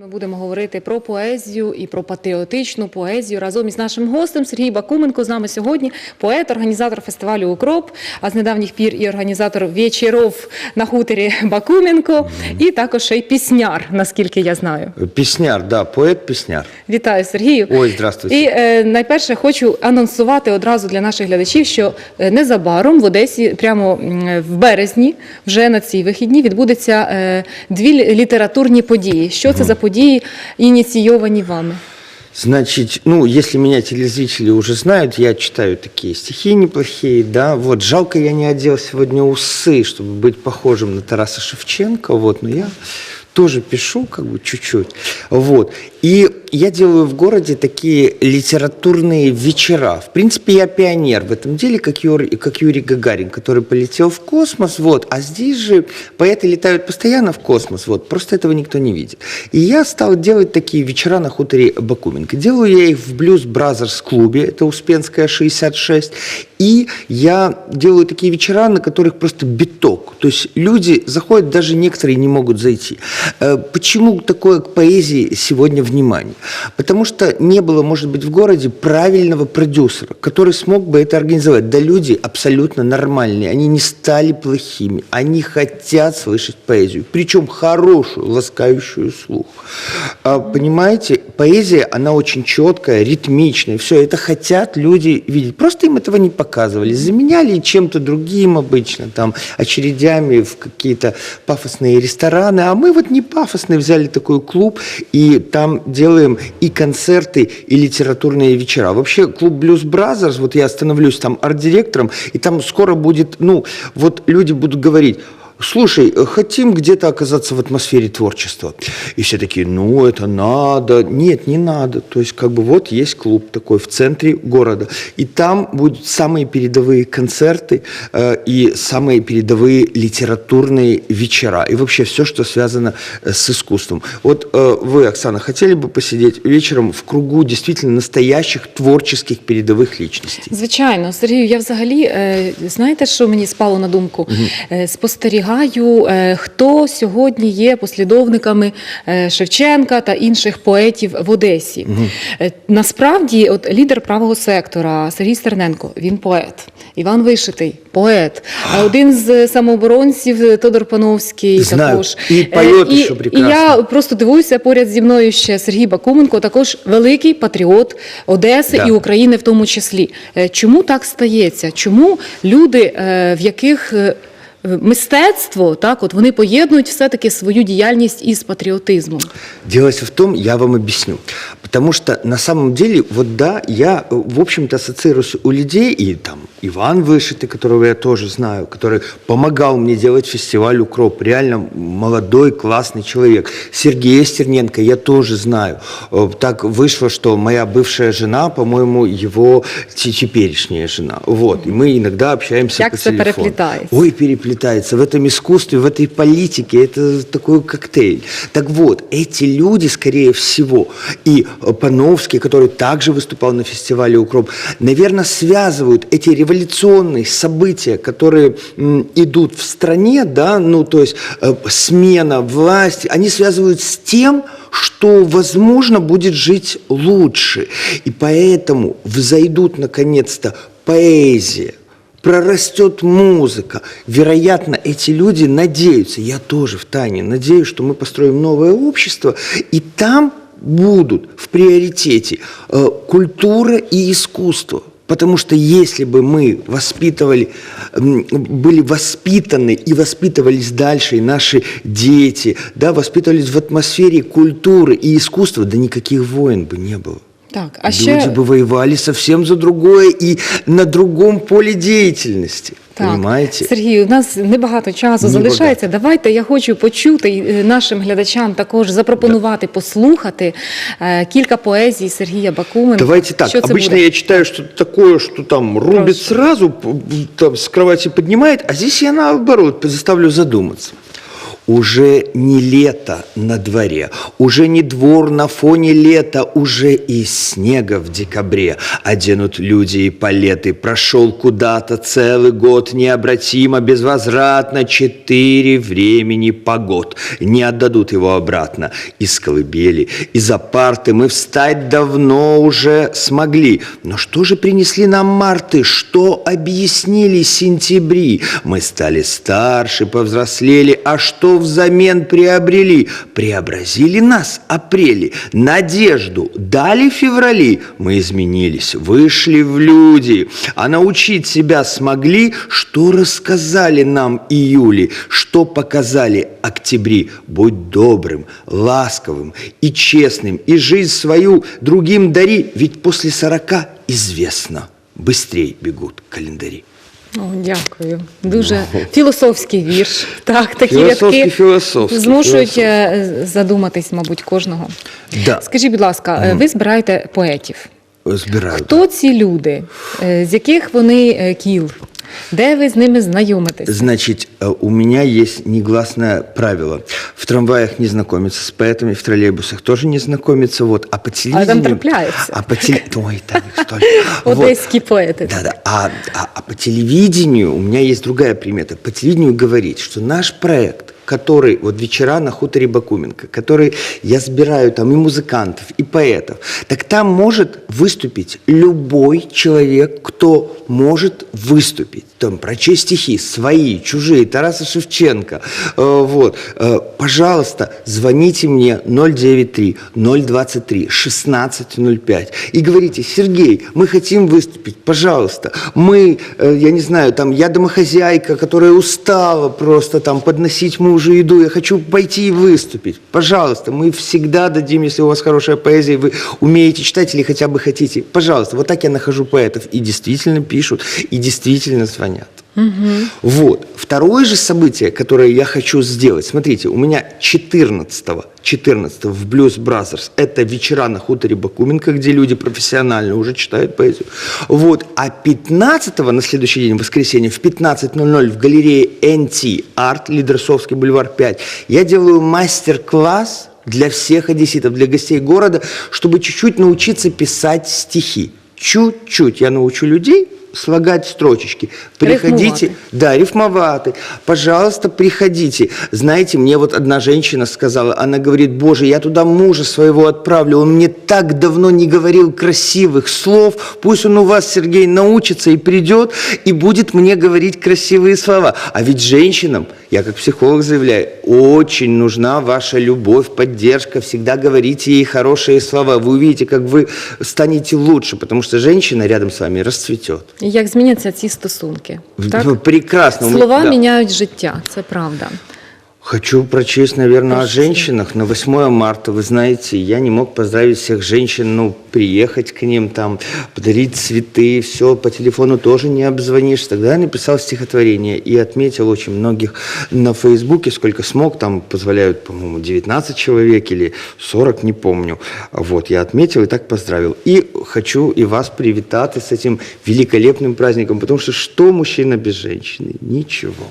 Ми будемо говорити про поезію і про патріотичну поезію разом із нашим гостем Сергій Бакуменко. З нами сьогодні поет, організатор фестивалю Укроп, а з недавніх пір і організатор вечоров на хуторі Бакуменко, і також ще й пісняр, наскільки я знаю. Пісняр, да, поет-пісняр. Вітаю, Сергію. Ой, здравствуйте. І е, найперше хочу анонсувати одразу для наших глядачів, що е, незабаром в Одесі, прямо в березні, вже на ці вихідні, відбудеться е, дві літературні події. Що це за події, ініційовані вами? Значит, ну, если меня телезрители уже знают, я читаю такие стихи неплохие, да, вот, жалко, я не одел сегодня усы, чтобы быть похожим на Тараса Шевченко, вот, но я тоже пишу, как бы, чуть-чуть, вот, и я делаю в городе такие литературные вечера. В принципе, я пионер в этом деле, как Юрий, как Юрий Гагарин, который полетел в космос, вот, а здесь же поэты летают постоянно в космос, вот, просто этого никто не видит. И я стал делать такие вечера на хуторе Бакуменко. Делаю я их в Blues Brothers клубе, это Успенская 66, и я делаю такие вечера, на которых просто биток. То есть люди заходят, даже некоторые не могут зайти. Э, Почему такое к поэзии сегодня внимание? Потому что не было, может быть, в городе правильного продюсера, который смог бы это организовать. Да люди абсолютно нормальные, они не стали плохими, они хотят слышать поэзию, причем хорошую, ласкающую слух. А, Понимаете, поэзия, она очень четкая, ритмичная, все это хотят люди видеть. Просто им этого не показывали, заменяли чем-то другим обычно, там, очередями в какие-то пафосные рестораны, а мы вот не пафосные, взяли такой клуб, и там делаем и концерты, и литературные вечера. Вообще клуб Blues Brothers, вот я становлюсь там арт-директором, и там скоро будет, ну, вот люди будут говорить, слушай, э, хотим где-то оказаться в атмосфере творчества. И все такие, ну, это надо. Нет, не надо. То есть, как бы вот есть клуб такой в центре города. И там будут самые передовые концерты э, и самые передовые литературные вечера. И вообще все, что связано э, с искусством. Вот э, вы, Оксана, хотели бы посидеть вечером в кругу действительно настоящих творческих передовых личностей? Звичайно, Сергію, я взагалі е, знаєте, що мені спало на думку? Е, Спостерігаю, е, хто сьогодні є послідовниками е, Шевченка та інших поетів в Одесі. Е, Насправді, от лідер правого сектора Сергій Стерненко, він поет. Іван Вишитий, поет. А один з самооборонців Тодор Пановський Знаю. також. І поет і, ще і я просто дивуюся поряд зі мною ще Сергій Бакуменко, також великий патріот Одеси Да. і України в тому числі. Чому так стається? Чому люди, в яких мистецтво, так, от вони поєднують все-таки свою діяльність із патріотизмом? Дело всё в том, я вам объясню. Потому что на самом деле, вот да, я, э, в общем-то, ассоциируюсь у людей, и там Иван Вышитый, которого я тоже знаю, который помогал мне делать фестиваль «Укроп», реально молодой, классный человек. Сергея Стерненко я тоже знаю. Э, Так вышло, что моя бывшая жена, по-моему, его те- теперешняя жена. Вот, и мы иногда общаемся Как по телефону. переплетается. Ой, переплетается. В этом искусстве, в этой политике это такой коктейль. Так вот, эти люди, скорее всего, и Пановский, который также выступал на фестивале «Укроп», наверное, связывают эти революционные события, которые идут в стране, да, ну, то есть э, смена власти, они связывают с тем, что, возможно, будет жить лучше. И поэтому взойдут, наконец-то, поэзия, прорастет музыка. Вероятно, эти люди надеются, я тоже в тайне надеюсь, что мы построим новое общество, и там будут в приоритете э, культура и искусство. Потому что если бы мы воспитывали, были воспитаны и воспитывались дальше, и наши дети, да, воспитывались в атмосфере культуры и искусства, да никаких войн бы не было. Так, а Люди ще бы воевали совсем за другое и на другом поле деятельности. Так, Понимаете? Сергій, у нас небагато часу Небагато. залишається. Давайте я хочу почути і, е, нашим глядачам також запропонувати послухати е, кілька поезій Сергія Бакуменка. Давайте так. Що це Обычно буде? я читаю что-то такое, что там рубит Прошу. сразу, там, з кровати піднімає, а здесь я наоборот заставлю задуматься. Уже не лето на дворе, уже не двор на фоне лета, уже и снега в декабре. Оденут люди и палеты, прошел куда-то целый год, необратимо, безвозвратно, четыре времени погод. Не отдадут его обратно. Из колыбели, из-за парты мы встать давно уже смогли. Но что же принесли нам марты, что объяснили сентябри? Мы стали старше, повзрослели, а что взамен приобрели? Преобразили нас апрели, надежду дали феврали. Мы изменились, вышли в люди, а научить себя смогли, что рассказали нам июли, что показали октябри. Будь добрым, ласковым и честным, и жизнь свою другим дари, ведь после сорока известно, быстрее бегут календари. О, дякую. Дуже філософський вірш. Так, такі Філософський, рядки філософський, змушують філософський. е, задуматись, мабуть, кожного. Да. Скажіть, будь ласка, е, ви збираєте поетів. Збираю. Хто ці люди? Е, З яких вони кіл? Де ви з ними знайомитесь? Значит, у меня есть негласное правило. В трамваях не знакомиться с поэтами, в троллейбусах тоже не знакомиться. Вот, а по телевидению... трапляются. А по теле- Ой, там их столько. Вот. Одеські поети. Да, да. А, а, а по телевидению у меня есть другая примета. По телевидению говорить, что наш проект, который, вот вечера на хуторе Бакуменко, который я собираю там и музыкантов, и поэтов, так там может выступить любой человек, кто может выступить. Там прочесть стихи, свои, чужие, Тараса Шевченко. Э, вот. Э, пожалуйста, звоните мне 093 023 1605 и говорите, Сергей, мы хотим выступить, пожалуйста. Мы, э, я не знаю, там, я домохозяйка, которая устала просто там подносить мужу еду, я хочу пойти и выступить. Пожалуйста, мы всегда дадим, если у вас хорошая поэзия, вы умеете читать или хотя бы хотите. Пожалуйста, вот так я нахожу поэтов. И действительно пишут, и действительно звонят. Вот. Второе же событие, которое я хочу сделать. Смотрите, у меня 14 14 в Blues Brothers это вечера на хуторе Бакуменко, где люди профессионально уже читают поэзию. Вот. А 15 на следующий день, в воскресенье, в 15.00 в галерее NT Art, Лидерсовский бульвар 5, я делаю мастер-класс для всех одесситов, для гостей города, чтобы чуть-чуть научиться писать стихи. Чуть-чуть я научу людей слагать строчечки. Приходите, Рифмоваты. да, рифмоваты. Пожалуйста, приходите. Знаете, мне вот одна женщина сказала, она говорит, боже, я туда мужа своего отправлю, он мне так давно не говорил красивых слов, пусть он у вас, Сергей, научится и придет, и будет мне говорить красивые слова. А ведь женщинам, я как психолог заявляю, очень нужна ваша любовь, поддержка, всегда говорите ей хорошие слова. Вы увидите, как вы станете лучше, потому что женщина рядом с вами расцветет. І як зміняться ці стосунки? Так? Прекрасно. Слова Да. міняють життя, це правда. Хочу прочесть, наверное, о Прочти. женщинах. На 8 марта, вы знаете, я не мог поздравить всех женщин, ну, приехать к ним, там, подарить цветы, все, по телефону тоже не обзвонишь. Тогда я написал стихотворение и отметил очень многих на Фейсбуке, сколько смог, там позволяют, по-моему, 19 человек или 40, не помню. Вот, я отметил и так поздравил. И хочу и вас привитать с этим великолепным праздником, потому что что мужчина без женщины? Ничего.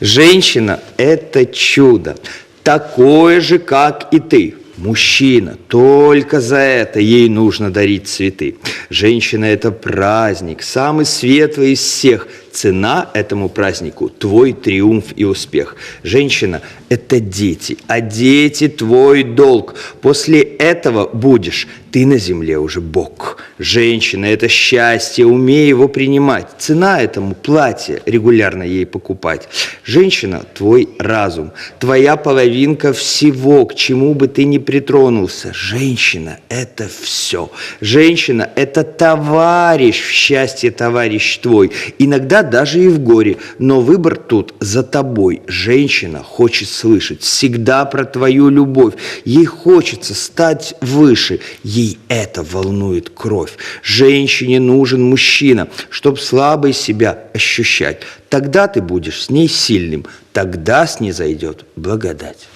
Женщина – это чудо, такое же, как и ты. Мужчина, только за это ей нужно дарить цветы. Женщина – это праздник, самый светлый из всех. Цена этому празднику – твой триумф и успех. Женщина – это дети, а дети – твой долг. После этого будешь ты на земле уже Бог. Женщина – это счастье, умей его принимать. Цена этому – платье, регулярно ей покупать. Женщина – твой разум, твоя половинка всего, к чему бы ты ни притронулся. Женщина – это все. Женщина – это товарищ в счастье, товарищ твой. Иногда даже и в горе, но выбор тут за тобой. Женщина хочет слышать всегда про твою любовь. Ей хочется стать выше. Ей это волнует кровь. Женщине нужен мужчина, чтобы слабой себя ощущать. Тогда ты будешь с ней сильным, тогда снизойдет благодать.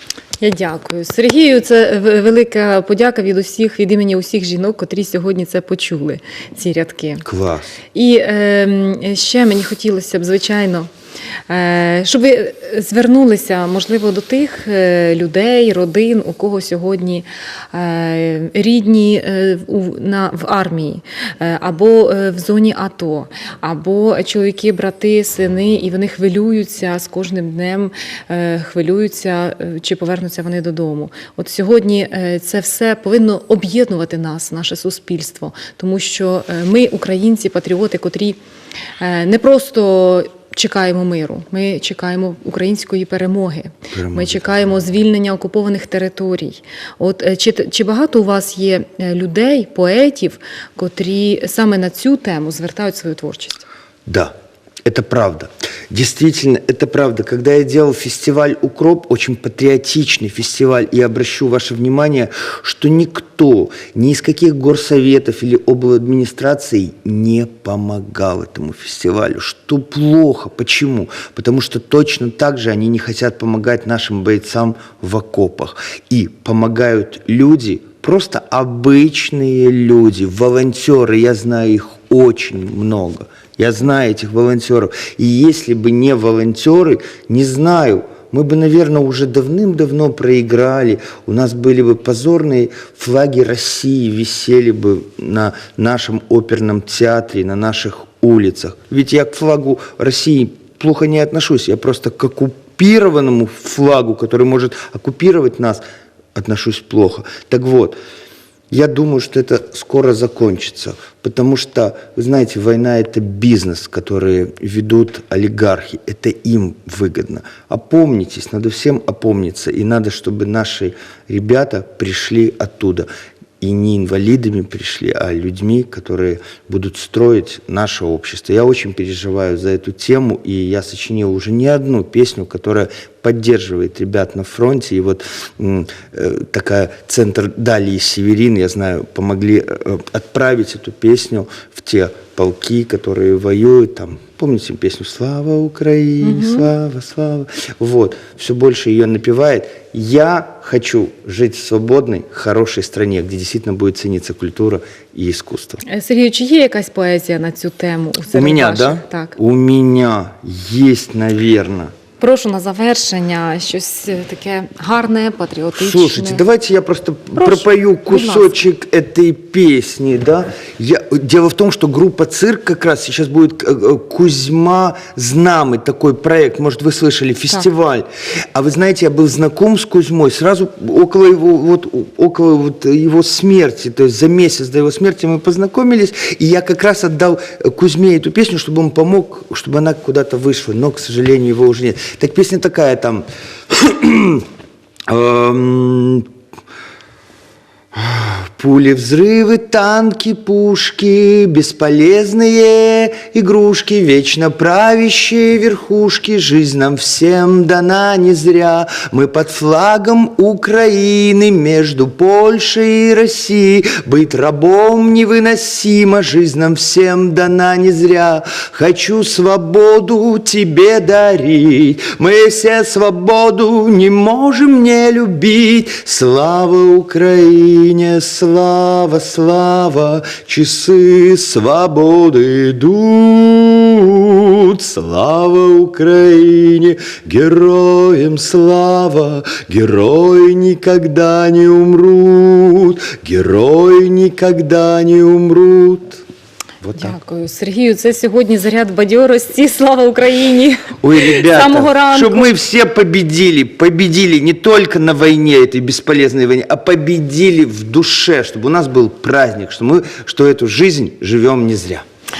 Я дякую. Сергію, це велика подяка від усіх, від імені усіх жінок, котрі сьогодні це почули, ці рядки. Клас. І е, ще мені хотілося б, звичайно, Щоб ви звернулися, можливо, до тих е, людей, родин, у кого сьогодні е, рідні е, в армії, е, або е, в зоні АТО, або чоловіки, брати, сини, і вони хвилюються з кожним днем, е, хвилюються, е, чи повернуться вони додому. От сьогодні е, це все повинно об'єднувати нас, наше суспільство, тому що е, ми, українці, патріоти, котрі е, не просто. Чекаємо миру, ми чекаємо української перемоги. Перемоги, Ми чекаємо звільнення окупованих територій. От е, чи, чи багато у вас є е, людей, поетів, котрі саме на цю тему звертають свою творчість? Да, це правда. Действительно, это правда. Когда я делал фестиваль «Укроп», очень патриотичный фестиваль, и обращу ваше внимание, что никто, ни из каких горсоветов или обладминистраций не помогал этому фестивалю. Что плохо. Почему? Потому что точно так же они не хотят помогать нашим бойцам в окопах. И помогают люди, просто обычные люди, волонтеры, я знаю их очень много. Я знаю этих волонтеров. И если бы не волонтеры, не знаю, мы бы, наверное, уже давным-давно проиграли. У нас были бы позорные флаги России, висели бы на нашем оперном театре, на наших улицах. Ведь я к флагу России плохо не отношусь. Я просто к оккупированному флагу, который может оккупировать нас, отношусь плохо. Так вот, я думаю, что это скоро закончится, потому что, вы знаете, война – это бизнес, который ведут олигархи, это им выгодно. Опомнитесь, надо всем опомниться, и надо, чтобы наши ребята пришли оттуда. И не инвалидами пришли, а людьми, которые будут строить наше общество. Я очень переживаю за эту тему, и я сочинил уже не одну песню, которая поддерживает ребят на фронте. И вот м, э, такая центр Дали и Северин, я знаю, помогли э, отправить эту песню в те полки, которые воюют там. Помните песню «Слава Украине, слава, слава». Вот, все больше ее напевает. Я хочу жить в свободной, хорошей стране, где действительно будет цениться культура и искусство. Е, Сергію, чи є якась поезія на цю тему? У серед меня, ваших? да? Так. У меня есть, наверное. Прошу на завершення щось таке гарне, патріотичне. Слушайте, давайте я просто Прошу, пропою кусочек этой песни, да. Я, дело в том, что группа «Цирк» как раз сейчас будет э, э, Кузьма Знамы, такой проект, может, вы слышали, фестиваль. А вы знаете, я был знаком с Кузьмой сразу около его, вот, около вот его смерти, то есть за месяц до его смерти мы познакомились, и я как раз отдал э, Кузьме эту песню, чтобы он помог, чтобы она куда-то вышла, но, к сожалению, его уже нет. Так песня такая там... Пули, взрывы, танки, пушки, бесполезные игрушки, вечно правящие верхушки. Жизнь нам всем дана не зря. Мы под флагом Украины между Польшей и Россией. Быть рабом невыносимо, жизнь нам всем дана не зря. Хочу свободу тебе дарить. Мы все свободу не можем не любить. Слава Украине, слава, слава, часы свободы идут. Слава Украине, героям слава, герои никогда не умрут, герои никогда не умрут. Вот так. Дякую, Сергію. Це сьогодні заряд бадьорості. Слава Україні! Ой, ребята, З самого ранку. чтобы мы все победили, победили не только на войне, этой бесполезной войне, а победили в душе, чтобы у нас был праздник, что мы, что эту жизнь живем не зря.